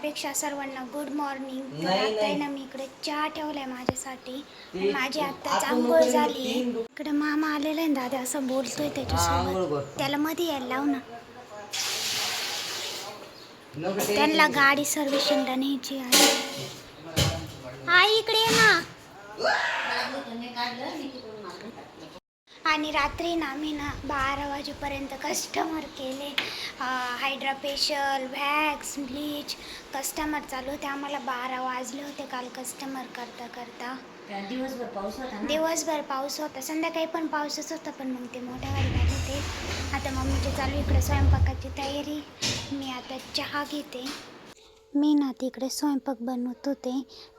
त्यापेक्षा सर्वांना good morning तर आता आहे. ना मी इकडे चहा ठेवलाय माझ्यासाठी. माझी आत्ताच आंघोळ उघडून झाली. इकडे मामा आलेला आहे ना दादा असं बोलतोय त्याच्यासोबत. त्याला मध्ये यायला लाव ना. त्यांना गाडी सर्व्हिसिंगला न्यायची आहे. हा इकडे ये ना. आणि रात्री ना आम्ही ना बारा वाजेपर्यंत कस्टमर केले. Hydra facial wax bleach customer चालू होते. आम्हाला बारा वाजले होते काल कस्टमर करता करता. दिवसभर पाऊस होता दिवसभर पाऊस होता. संध्याकाळी पण पाऊसच होता पण मग ते मोठ्या गाडीत होते. आता मम्मीची चालू इकडे स्वयंपाकाची तयारी. मी आता चहा घेते. मी ना तिकडे स्वयंपाक बनवत होते.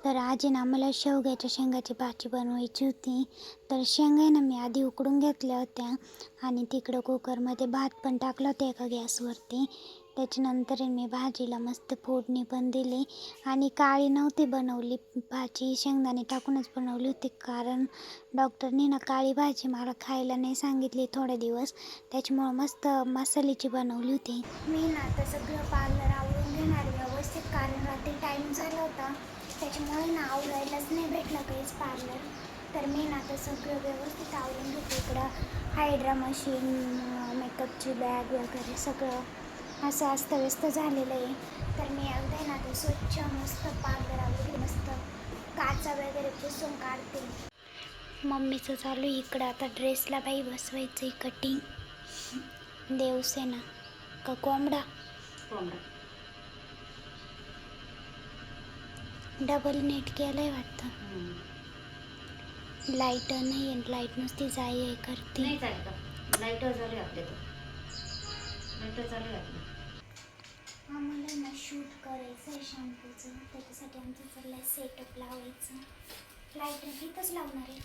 तर आजी ना मला शेवग्याच्या शेंगाची भाजी बनवायची होती. तर शेंगा ना मी आधी उकडून घेतल्या होत्या आणि तिकडं कुकरमध्ये भात पण टाकलं होतं एका गॅसवरती. त्याच्यानंतर मी भाजीला मस्त फोडणी पण दिली आणि काळी नव्हती बनवली. भाजी शेंगदाणे टाकूनच बनवली होती कारण डॉक्टरनी ना काळी भाजी मला खायला नाही सांगितली थोडे दिवस. त्याच्यामुळं मस्त मसाल्याची बनवली होती. मी ना आता सगळं पार्लर आवडून घेणार रात्री झाला होता. त्याच्यामुळे ना आवरायलाच नाही भेटलं काहीच पार्लर तर मी ना आता सगळं व्यवस्थित आवरून घेते इकडं. हायड्रा मशीन मेकअपची बॅग वगैरे सगळं. असं अस्तव्यस्त झालेलं आहे. तर मी अगदी ना ते स्वच्छ मस्त पार्लर आवडली मस्त काचा वगैरे पुसून काढते. मम्मीचं चालू आहे इकडं. आता ड्रेसला बाई बसवायचं आहे कटिंग देवसेना. का कोंबडा? कोंबडा. डबल नेट केलं आहे वाटतं. लाइट नाही आहे लाइट नुसती जाई आहे करते. नाही चालत. लाईटर लाईटर आहे आपलं. आम्हाला ना शूट करायचं आहे शॅम्पूचं त्याच्यासाठी आमचं चाललं आहे सेटअप लावायचं. लाइट इथंच लावणार आहे.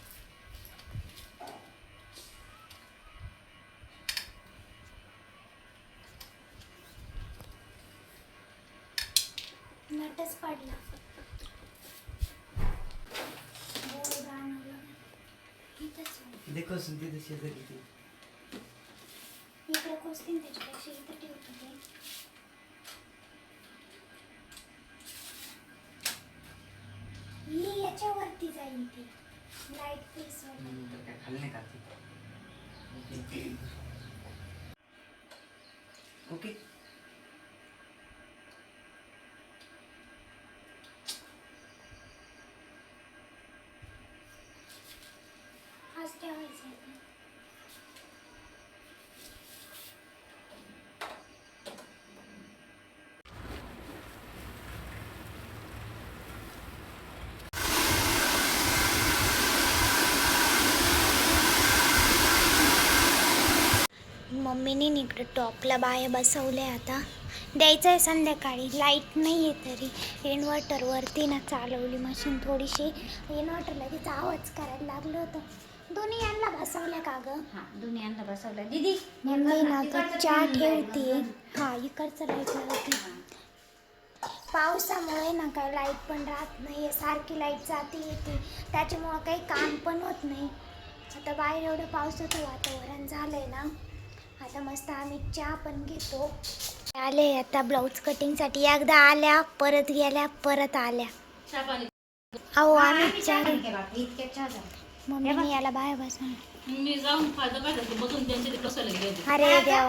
नटच पडला. इथंच आहे. देखो सुनते ते शेजारी ते. इकडे खोचतील त्याच्यापेक्षा इथं ठेवतो ते ही याच्यावरती जाईल ती लाइट फेस हम्म, तर काय खाल्लं नाही का ते? ओके मम्मीने इकडे टॉपला बाया बसवल्या आता. द्यायचं आहे संध्याकाळी. लाइट नाही आहे तरी. इन्व्हर्टरवरती ना चालवली मशीन थोडीशी. इन्व्हर्टरला तिचा आवाज करायला लागलं होतं. दोन्ही यांना बसवल्या का गं? हा दोन्ही यांना बसवला दीदी मम्मी ना तर चहा ठेवते. हा इकडचं लाइट लावते. पावसामुळे ना काही लाइट पण राहत नाही आहे सारखी लाइट जाते येते. त्याच्यामुळं काही काम पण होत नाही. आता बाहेर एवढं पावसाचं वातावरण झालंय ना. आता मस्त आम्ही चहा पण घेतो. आले आता ब्लाऊज कटिंगसाठी एकदा आल्या परत गेल्या परत आल्या. अहो आम्ही चहा मम्मीने याला बाहेर बसून मी जाऊन फायदा काय झालं बघून त्यांच्या ते बसायला गेले. अरे देवा.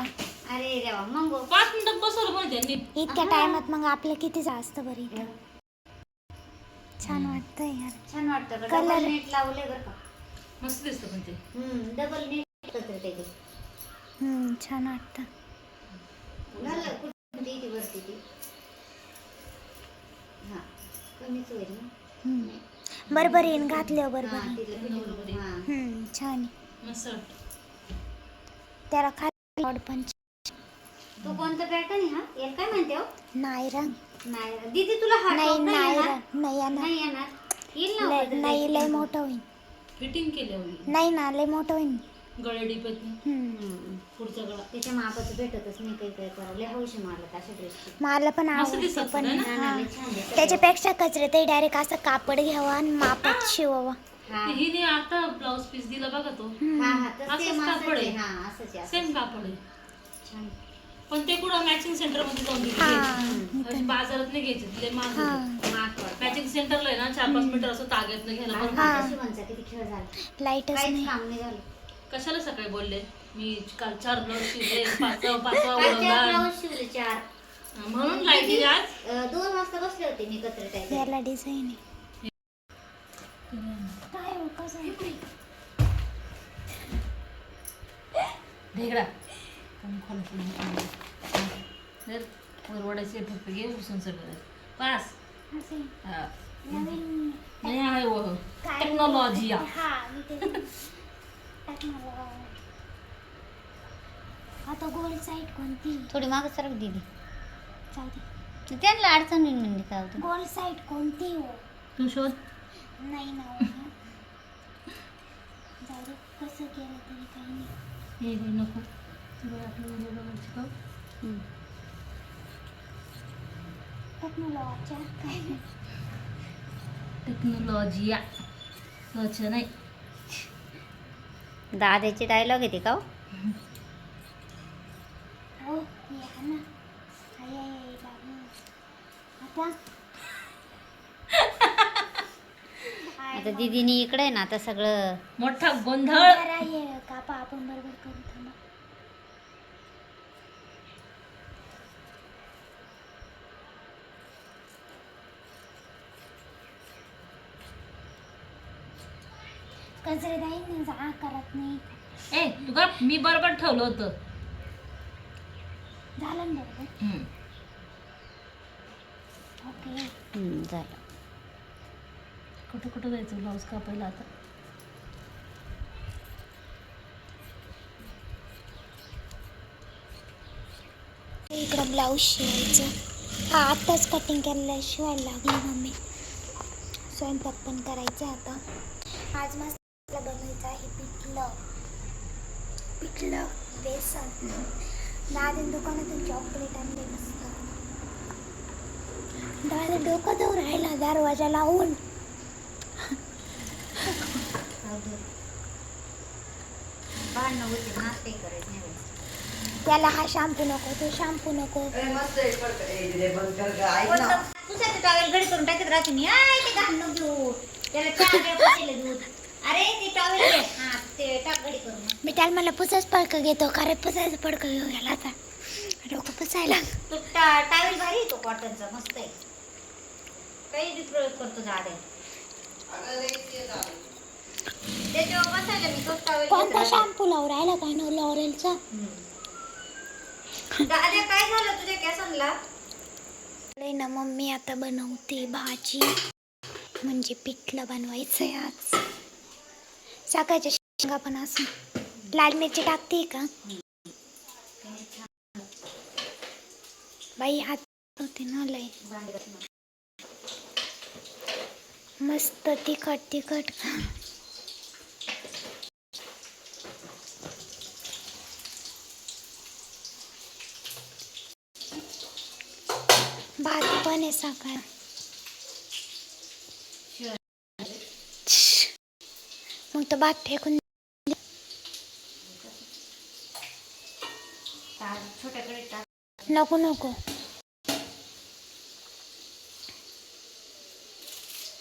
अरे देवा मग? पाच मिनिटात बसवलं पण त्यांनी इतक्या टायमात मग आपलं किती जास्त बरी छान वाटतंय यार. छान वाटतं का Colour. डबल नेट लावले बरं का. मस्त दिसतं पण ते. हम्म डबल नेट ते. छान वाटतं. हा होईल. बरोबर येईन घातल्यावर बरोबर छान. त्याला खाली आवड पण तो कोणता पॅटर्न हा? याला काय म्हणते हो? नायरा नाही दीदी तुला हा नाही नाही नायरा? नाही येणार. नाही येणार. येईल ना नाही लय. मोठं होईल फिटिंग केली हवी नाही ना लय मोठं होईल डिपतनी हम्म. हम्म. पुढचा गळा त्याच्या मापाचं भेटतच नाही काही काही करावं लय हौशी मारला अशा ड्रेसची मला पण आवडतं दिसत पण होतं ना? हा. लय छान दिसतं. त्याच्यापेक्षा कचरे ते डायरेक्ट असं कापड घ्यावं आणि मापात शिवावं. हा. हिने आता ब्लाऊज पीस दिला बघा तो. हा हा. तर असंच कापड आहे. आहे. हा असंच आहे, असंच सेम कापड आहे. छान. पण ते कुठं मॅचिंग सेंटरमध्ये जाऊन हा, बाजारात नाही घ्यायची तिथे महाग हा. माग. मॅचिंग सेंटरला आहे ना चार पाच मीटर असं ताग्यात घ्यायला पण हा. शिवांचा किती खेळ झाला. लाईटच काहीच नाही. काम नाही झालं. कशाला सकाळी बोलले? मी काल चार ब्लाऊज शिवले पाचवा पाचवा ब्लाऊज शिवले चार. म्हणून लाइट आज? अं, दोन वाजता बसले होते मी कत्र टाईप याला डिझाईन आहे. काय हो, कसं आहे? फक्त घे उसून सगळं पास. असं आहे. हा. नवीन नाही आहे वो काय? टेक्नॉलॉजी हा मी ते टेक्नॉलॉजी आता गोल साईड कोणती? थोडी माग सरक दिली. चालते त्यांना अडचण नाही म्हणजे काय होतं गोल साईड कोणती हो? तू शोध. नाही ना हो. जाऊ दे. कसं केलं तरी काही नाही. हे हे नको. तुला आपलं व्हिडिओ बघायची का? टेक्नॉलॉजी टेक्नॉलॉजी या. नाही. दादाचे डायलॉग येते का हो? हो आता? दीदीनी इकडे आहे ना आता सगळं मोठा गोंधळ. आपण बरोबर करू थांबा. कचरे नाही जा करत नाही ए तुका मी बरोबर ठेवलं होतं. झालं ना बरोबर? हम्म. ओके. हम्म, झालं. कुठं कुठं जायचं ब्लाऊज कापायला आता? इकडं ब्लाऊज शिवायचं. हा आत्ताच कटिंग केलेलं शिवायला लागली मम्मी. स्वयंपाक पण करायचं आता. आज मस्त बनवायचं आहे पिठलं. पिठलं बेसन. दादा दुकानातून चॉकलेट आणले मस्त. दादा डोकं जाऊ राहिला दरवाजा लावून. त्याला हा शॅम्पू नको तो शॅम्पू नको. पुसायचं टॉवेल घडी करून टाकत राहते मी. आय ते घाण घेऊ. त्याला चहा द्या पुसायला दूध. हा मी त्याला मला पुसाच पडकं घेतो कारण पुसायचं पडकं घेऊ गेला आता. डोकं पुसायला. टावेल भारी आहे तो कॉटनचा मस्त आहे. काही प्रयोग करतो. त्याच्यावर बसायला मी तोच टॉवेल कोणता शॅम्पू लावून राहिला काय ना लॉरेलचा दादा काय झालं तुझ्या केसांना नाही ना मम्मी आता बनवते भाजी. म्हणजे पिठलं बनवायचं आज. साखरच्या शेंगा पण असं लाल मिरची टाकते का? बाई हात होते ना लय. मस्त तिखट तिखट. भात पण आहे साखर मग तो भात फेकून नको नको.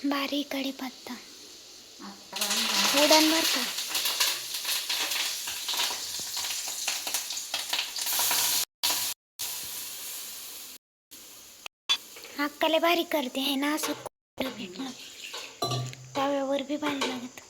बारीक कढीपत्ता. उडण बर का? अक्काला बारीक करते आहे ना असं भेटलं तव्यावर बी भारी लागत.